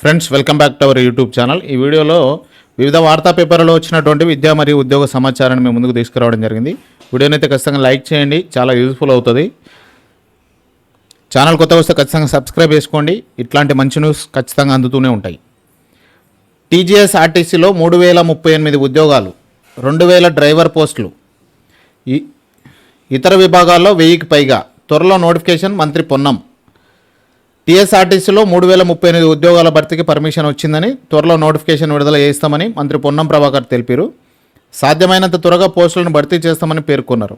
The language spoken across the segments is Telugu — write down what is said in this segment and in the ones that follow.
Friends welcome back to our YouTube channel ఈ వీడియోలో వివిధ వార్తా పేపర్లో వచ్చినటువంటి విద్యా మరియు ఉద్యోగ సమాచారాన్ని మేము ముందుకు తీసుకురావడం జరిగింది. వీడియోని అయితే ఖచ్చితంగా లైక్ చేయండి చాలా యూజ్ఫుల్ అవుతుంది. ఛానల్ కొత్త వస్తే ఖచ్చితంగా సబ్స్క్రైబ్ చేసుకోండి. ఇట్లాంటి మంచి న్యూస్ ఖచ్చితంగా అందుతూనే ఉంటాయి. టీజీఎస్ ఆర్టీసీలో మూడు వేల ముప్పై ఎనిమిది ఉద్యోగాలు రెండు వేల డ్రైవర్ పోస్టులు ఈ ఇతర విభాగాల్లో వెయ్యికి పైగా. త్వరలో నోటిఫికేషన్ మంత్రి పొన్నం. టీఎస్ఆర్టీసీలో మూడు వేల ముప్పై ఎనిమిది ఉద్యోగాల భర్తీకి పర్మిషన్ వచ్చిందని త్వరలో నోటిఫికేషన్ విడుదల చేస్తామని మంత్రి పొన్నం ప్రభాకర్ తెలిపారు. సాధ్యమైనంత త్వరగా పోస్టులను భర్తీ చేస్తామని పేర్కొన్నారు.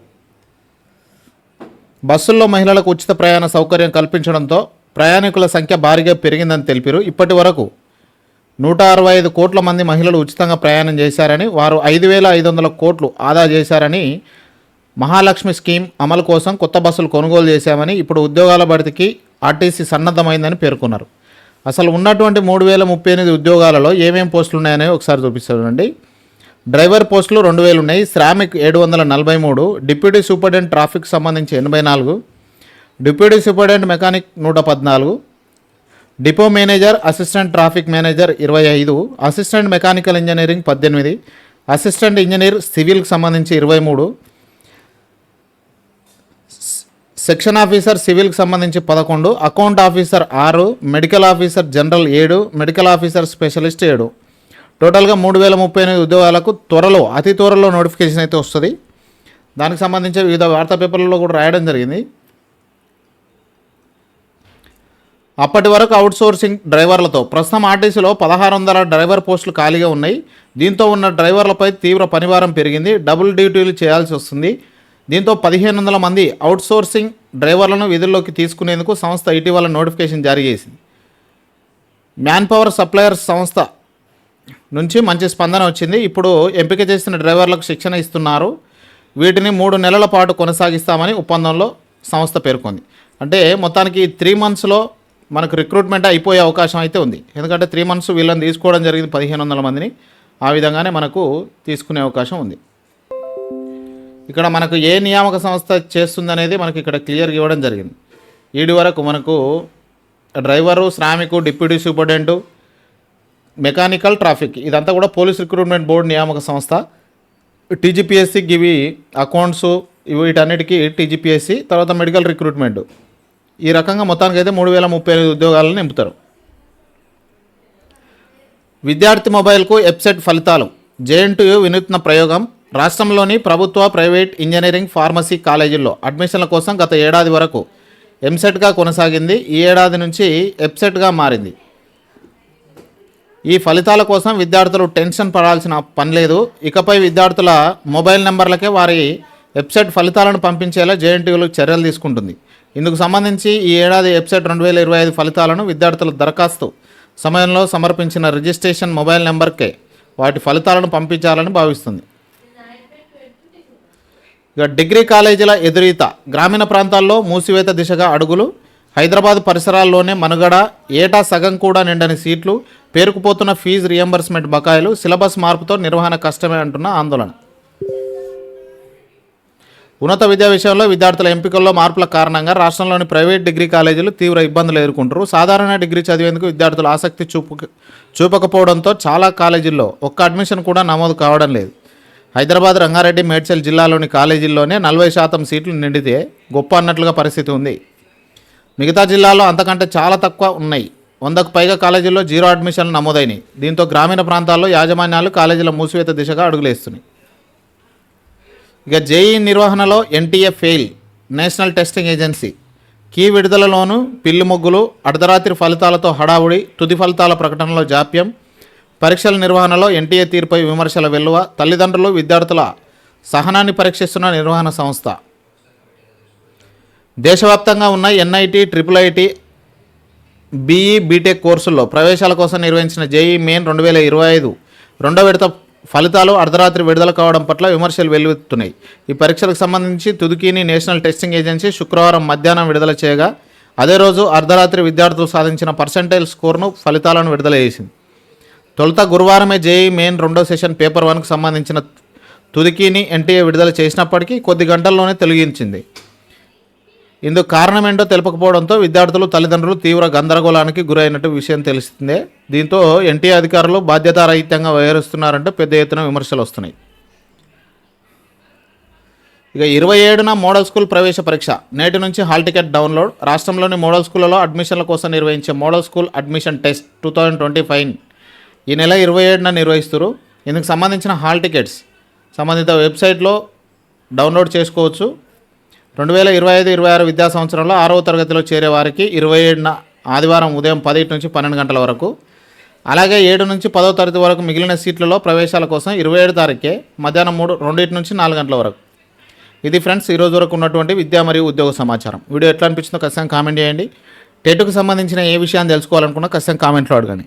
బస్సుల్లో మహిళలకు ఉచిత ప్రయాణ సౌకర్యం కల్పించడంతో ప్రయాణికుల సంఖ్య భారీగా పెరిగిందని తెలిపారు. ఇప్పటి వరకు నూట అరవై ఐదు కోట్ల మంది మహిళలు ఉచితంగా ప్రయాణం చేశారని వారు ఐదు వేల ఐదు వందల కోట్లు ఆదా చేశారని మహాలక్ష్మి స్కీమ్ అమలు కోసం కొత్త బస్సులు కొనుగోలు చేశామని ఇప్పుడు ఉద్యోగాల భర్తీకి ఆర్టీసీ సన్నద్ధమైందని పేర్కొన్నారు. అసలు ఉన్నటువంటి మూడు వేల ముప్పై ఎనిమిది ఉద్యోగాలలో ఏమేమి పోస్టులు ఉన్నాయని ఒకసారి చూపిస్తానండి డ్రైవర్ పోస్టులు రెండు వేలు ఉన్నాయి. శ్రామిక్ ఏడు వందల నలభై మూడు. డిప్యూటీ సూపరింటెండెంట్ ట్రాఫిక్ సంబంధించి ఎనభై నాలుగు. డిప్యూటీ సూపరింటెండెంట్ మెకానిక్ నూట పద్నాలుగు. Depot manager assistant traffic manager ఇరవై ఐదు. అసిస్టెంట్ మెకానికల్ ఇంజనీరింగ్ పద్దెనిమిది. అసిస్టెంట్ ఇంజనీర్ సివిల్కి సంబంధించి ఇరవై మూడు. సెక్షన్ ఆఫీసర్ సివిల్కి సంబంధించి పదకొండు అకౌంట్ ఆఫీసర్ ఆరు మెడికల్ ఆఫీసర్ జనరల్ ఏడు మెడికల్ ఆఫీసర్ స్పెషలిస్ట్ ఏడు. టోటల్గా మూడు వేల ముప్పై ఎనిమిది ఉద్యోగాలకు త్వరలో అతి త్వరలో నోటిఫికేషన్ అయితే వస్తుంది. దానికి సంబంధించి వివిధ వార్తా పేపర్లలో కూడా రాయడం జరిగింది. అప్పటి వరకు అవుట్సోర్సింగ్ డ్రైవర్లతో ప్రస్తుతం ఆర్టీసీలో పదహారు వందల డ్రైవర్ పోస్టులు ఖాళీగా ఉన్నాయి. దీంతో ఉన్న డ్రైవర్లపై తీవ్ర పనివారం పెరిగింది. డబుల్ డ్యూటీలు చేయాల్సి వస్తుంది. దీంతో పదిహేను వందల మంది అవుట్సోర్సింగ్ డ్రైవర్లను విధుల్లోకి తీసుకునేందుకు సంస్థ ఇటీవల నోటిఫికేషన్ జారీ చేసింది. మ్యాన్ పవర్ సప్లయర్స్ సంస్థ నుంచి మంచి స్పందన వచ్చింది. ఇప్పుడు ఎంపిక చేసిన డ్రైవర్లకు శిక్షణ ఇస్తున్నారు. వీటిని మూడు నెలల పాటు కొనసాగిస్తామని ఒప్పందంలో సంస్థ పేర్కొంది. అంటే మొత్తానికి త్రీ మంత్స్లో మనకు రిక్రూట్మెంట్ అయిపోయే అవకాశం అయితే ఉంది. ఎందుకంటే త్రీ మంత్స్ వీళ్ళని తీసుకోవడం జరిగింది పదిహేను వందల మందిని. ఆ విధంగానే మనకు తీసుకునే అవకాశం ఉంది. ఇక్కడ మనకు ఏ నియామక సంస్థ చేస్తుందనేది మనకి ఇక్కడ క్లియర్గా ఇవ్వడం జరిగింది. ఈడి వరకు మనకు డ్రైవరు శ్రామికు డిప్యూటీ సూపరింటెండెంట్ మెకానికల్ ట్రాఫిక్ ఇదంతా కూడా పోలీస్ రిక్రూట్మెంట్ బోర్డు నియామక సంస్థ. టీజీపీఎస్సికి ఇవి అకౌంట్స్ ఇవి వీటన్నిటికీ టీజీపీఎస్సి తర్వాత మెడికల్ రిక్రూట్మెంట్. ఈ రకంగా మొత్తానికి అయితే మూడు వేల ముప్పై ఐదు ఉద్యోగాలను నింపుతారు. విద్యార్థి మొబైల్కు వెబ్సైట్ ఫలితాలు. జేఎన్టీయు వినూత్న ప్రయోగం. రాష్ట్రంలోని ప్రభుత్వ ప్రైవేట్ ఇంజనీరింగ్ ఫార్మసీ కాలేజీల్లో అడ్మిషన్ల కోసం గత ఏడాది వరకు ఎంసెట్గా కొనసాగింది. ఈ ఏడాది నుంచి ఎప్సెట్గా మారింది. ఈ ఫలితాల కోసం విద్యార్థులు టెన్షన్ పడాల్సిన పని లేదు. ఇకపై విద్యార్థుల మొబైల్ నెంబర్లకే వారి వెబ్సైట్ ఫలితాలను పంపించేలా జేఎన్టీయూలు చర్యలు తీసుకుంటుంది. ఇందుకు సంబంధించి ఈ ఏడాది వెబ్సైట్ రెండు వేల ఇరవై ఐదు ఫలితాలను విద్యార్థుల దరఖాస్తు సమయంలో సమర్పించిన రిజిస్ట్రేషన్ మొబైల్ నెంబర్కే వాటి ఫలితాలను పంపించాలని భావిస్తుంది. ఇక డిగ్రీ కాలేజీల ఎదురీత గ్రామీణ ప్రాంతాల్లో మూసివేత దిశగా అడుగులు హైదరాబాద్ పరిసరాల్లోనే మనుగడ ఏటా సగం కూడా నిండని సీట్లు పేరుకుపోతున్న ఫీజు రియంబర్స్మెంట్ బకాయిలు సిలబస్ మార్పుతో నిర్వహణ కష్టమే అంటున్న ఆందోళన. ఉన్నత విద్యా విషయంలో విద్యార్థుల ఎంపికల్లో మార్పుల కారణంగా రాష్ట్రంలోని ప్రైవేట్ డిగ్రీ కాలేజీలు తీవ్ర ఇబ్బందులు ఎదుర్కొంటారు సాధారణ డిగ్రీ చదివేందుకు విద్యార్థులు ఆసక్తి చూపు చూపకపోవడంతో చాలా కాలేజీల్లో ఒక్క అడ్మిషన్ కూడా నమోదు కావడం లేదు. హైదరాబాద్ రంగారెడ్డి మేడ్చల్ జిల్లాలోని కాలేజీల్లోనే నలభై శాతం సీట్లు నిండితే గొప్ప అన్నట్లుగా పరిస్థితి ఉంది. మిగతా జిల్లాలో అంతకంటే చాలా తక్కువ ఉన్నాయి. వందకు పైగా కాలేజీల్లో జీరో అడ్మిషన్లు నమోదైనాయి. దీంతో గ్రామీణ ప్రాంతాల్లో యాజమాన్యాలు కాలేజీల మూసివేత దిశగా అడుగులేస్తున్నాయి. ఇక జేఈ నిర్వహణలో NTA fail. National testing agency. Key విడుదలలోనూ పిల్లి ముగ్గులు అర్ధరాత్రి ఫలితాలతో హడావుడి తుది ఫలితాల ప్రకటనలో జాప్యం పరీక్షల నిర్వహణలో ఎన్టీఏ తీరుపై విమర్శల వెల్లువ తల్లిదండ్రులు విద్యార్థుల సహనాన్ని పరీక్షిస్తున్న నిర్వహణ సంస్థ. దేశవ్యాప్తంగా ఉన్న NIT triple IT BE BTech కోర్సుల్లో ప్రవేశాల కోసం నిర్వహించిన జేఈ మెయిన్ రెండు వేల ఇరవై ఐదు రెండో విడత ఫలితాలు అర్ధరాత్రి విడుదల కావడం పట్ల విమర్శలు వెల్లువెత్తున్నాయి ఈ పరీక్షలకు సంబంధించి తుదుకీని నేషనల్ టెస్టింగ్ ఏజెన్సీ శుక్రవారం మధ్యాహ్నం విడుదల చేయగా అదే రోజు అర్ధరాత్రి విద్యార్థులు సాధించిన పర్సంటైల్ స్కోర్ను ఫలితాలను విడుదల చేసింది. తొలుత గురువారమే జేఈ మెయిన్ రెండో సెషన్ పేపర్ వన్కు సంబంధించిన తుదికీని ఎన్టీఏ విడుదల చేసినప్పటికీ కొద్ది గంటల్లోనే తొలగించింది. ఇందుకు కారణం ఏంటో తెలపకపోవడంతో విద్యార్థులు తల్లిదండ్రులు తీవ్ర గందరగోళానికి గురైనట్టు విషయం తెలిసిందే. దీంతో ఎన్టీఏ అధికారులు బాధ్యతారహిత్యంగా వ్యవహరిస్తున్నారంటూ పెద్ద ఎత్తున విమర్శలు వస్తున్నాయి. ఇక ఇరవై ఏడున మోడల్ స్కూల్ ప్రవేశ పరీక్ష. నేటి నుంచి హాల్ టికెట్ డౌన్లోడ్. రాష్ట్రంలోని మోడల్ స్కూళ్ళలో అడ్మిషన్ల కోసం నిర్వహించే model school admission test two thousand twenty five ఈ నెల ఇరవై ఏడున నిర్వహిస్తారు. ఇందుకు సంబంధించిన హాల్ టికెట్స్ సంబంధిత వెబ్సైట్లో డౌన్లోడ్ చేసుకోవచ్చు. రెండు వేల ఇరవై ఐదు ఇరవై ఆరు విద్యా సంవత్సరంలో ఆరవ తరగతిలో చేరే వారికి ఇరవై ఏడున ఆదివారం ఉదయం పది నుంచి పన్నెండు గంటల వరకు అలాగే ఏడు నుంచి పదో తరగతి వరకు మిగిలిన సీట్లలో ప్రవేశాల కోసం ఇరవై ఏడు తారీఖే మధ్యాహ్నం మూడు రెండింటి నుంచి నాలుగు గంటల వరకు. ఇది ఫ్రెండ్స్ ఈరోజు వరకు ఉన్నటువంటి విద్యా మరియు ఉద్యోగ సమాచారం. వీడియో ఎట్లా అనిపించిందో ఖచ్చితంగా కామెంట్ చేయండి. టెట్కు సంబంధించిన ఏ విషయాన్ని తెలుసుకోవాలనుకున్నా ఖచ్చితంగా కామెంట్లో అడగండి.